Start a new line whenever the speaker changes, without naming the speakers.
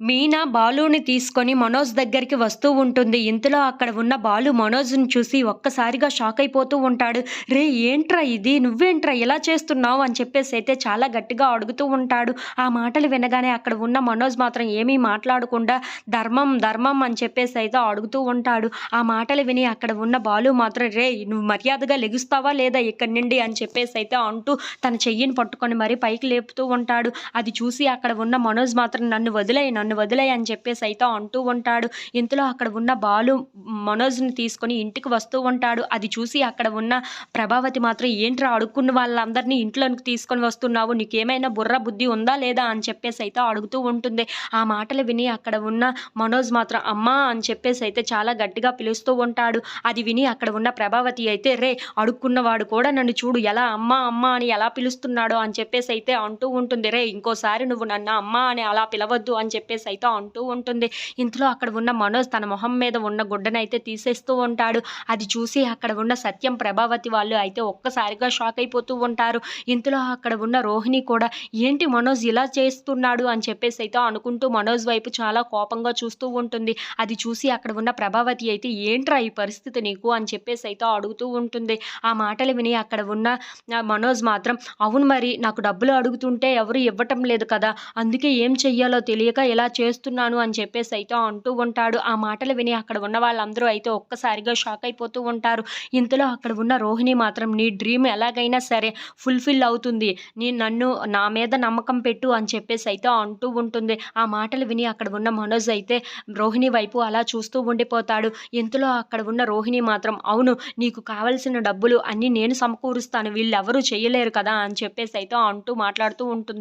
మీనా బాలుని తీసుకొని మనోజ్ దగ్గరికి వస్తూ ఉంటుంది. ఇంతలో అక్కడ ఉన్న బాలు మనోజ్ని చూసి ఒక్కసారిగా షాక్ అయిపోతూ ఉంటాడు. రే ఏంట్రా ఇది? నువ్వేంట్రా ఇలా చేస్తున్నావు? అని చెప్పేసి అయితే చాలా గట్టిగా అడుగుతూ ఉంటాడు. ఆ మాటలు వినగానే అక్కడ ఉన్న మనోజ్ మాత్రం ఏమీ మాట్లాడకుండా ధర్మం ధర్మం అని చెప్పేసి అయితే అడుగుతూ ఉంటాడు. ఆ మాటలు విని అక్కడ ఉన్న బాలు మాత్రం రే నువ్వు మర్యాదగా లెగుస్తావా లేదా ఇక్కడి నుండి? అని చెప్పేసి అయితే అంటూ తన చెయ్యిని పట్టుకొని మరీ పైకి లేపుతూ ఉంటాడు. అది చూసి అక్కడ ఉన్న మనోజ్ మాత్రం నన్ను వదిలేయి నన్ను వదిలే అని చెప్పేసి అయితే అంటూ ఉంటాడు. ఇంతలో అక్కడ ఉన్న బాలు మనోజ్ని తీసుకొని ఇంటికి వస్తూ ఉంటాడు. అది చూసి అక్కడ ఉన్న ప్రభావతి మాత్రం ఏంట్రా అడుక్కున్న వాళ్ళందరినీ ఇంట్లోకి తీసుకొని వస్తున్నావు? నీకేమైనా బుర్ర బుద్ధి ఉందా లేదా? అని చెప్పేసి అయితే అడుగుతూ ఉంటుంది. ఆ మాటలు విని అక్కడ ఉన్న మనోజ్ మాత్రం అమ్మా అని చెప్పేసి అయితే చాలా గట్టిగా పిలుస్తూ ఉంటాడు. అది విని అక్కడ ఉన్న ప్రభావతి అయితే రే అడుక్కున్నవాడు కూడా నన్ను చూడు. ఎలా అమ్మా అమ్మా అని ఎలా పిలుస్తున్నాడో? అని చెప్పేసి అయితే అంటూ ఉంటుంది. రే ఇంకోసారి నువ్వు నన్ను అమ్మా అని అలా పిలవద్దు అని చెప్పేసి అయితే అంటూ ఉంటుంది. ఇంతలో అక్కడ ఉన్న మనోజ్ తన మొహం మీద ఉన్న గుడ్డను అయితే తీసేస్తూ ఉంటాడు. అది చూసి అక్కడ ఉన్న సత్యం ప్రభావతి వాళ్ళు అయితే ఒక్కసారిగా షాక్ అయిపోతూ ఉంటారు. ఇంతలో అక్కడ ఉన్న రోహిణి కూడా ఏంటి మనోజ్ ఇలా చేస్తున్నాడు? అని చెప్పేసి అయితే అనుకుంటూ మనోజ్ వైపు చాలా కోపంగా చూస్తూ ఉంటుంది. అది చూసి అక్కడ ఉన్న ప్రభావతి అయితే ఏంట్రా ఈ పరిస్థితి నీకు? అని చెప్పేసి అయితే అడుగుతూ ఉంటుంది. ఆ మాటలు విని అక్కడ ఉన్న మనోజ్ మాత్రం అవును మరి నాకు డబ్బులు అడుగుతుంటే ఎవరు ఇవ్వటం లేదు కదా. అందుకే ఏం చెయ్యాలో తెలియక ఇలా ఇలా చేస్తున్నాను అని చెప్పేసి అయితే అంటూ ఉంటాడు. ఆ మాటలు విని అక్కడ ఉన్న వాళ్ళందరూ అయితే ఒక్కసారిగా షాక్ అయిపోతూ ఉంటారు. ఇంతలో అక్కడ ఉన్న రోహిణి మాత్రం నీ డ్రీమ్ ఎలాగైనా సరే ఫుల్ఫిల్ అవుతుంది. నీ నన్ను నా మీద నమ్మకం పెట్టు అని చెప్పేసి అయితే అంటూ ఉంటుంది. ఆ మాటలు విని అక్కడ ఉన్న మనోజ్ అయితే రోహిణి వైపు అలా చూస్తూ ఉండిపోతాడు. ఇంతలో అక్కడ ఉన్న రోహిణి మాత్రం అవును నీకు కావలసిన డబ్బులు అన్నీ నేను సమకూరుస్తాను. వీళ్ళెవరూ చేయలేరు కదా అని చెప్పేసి అయితే అంటూ మాట్లాడుతూ ఉంటుంది.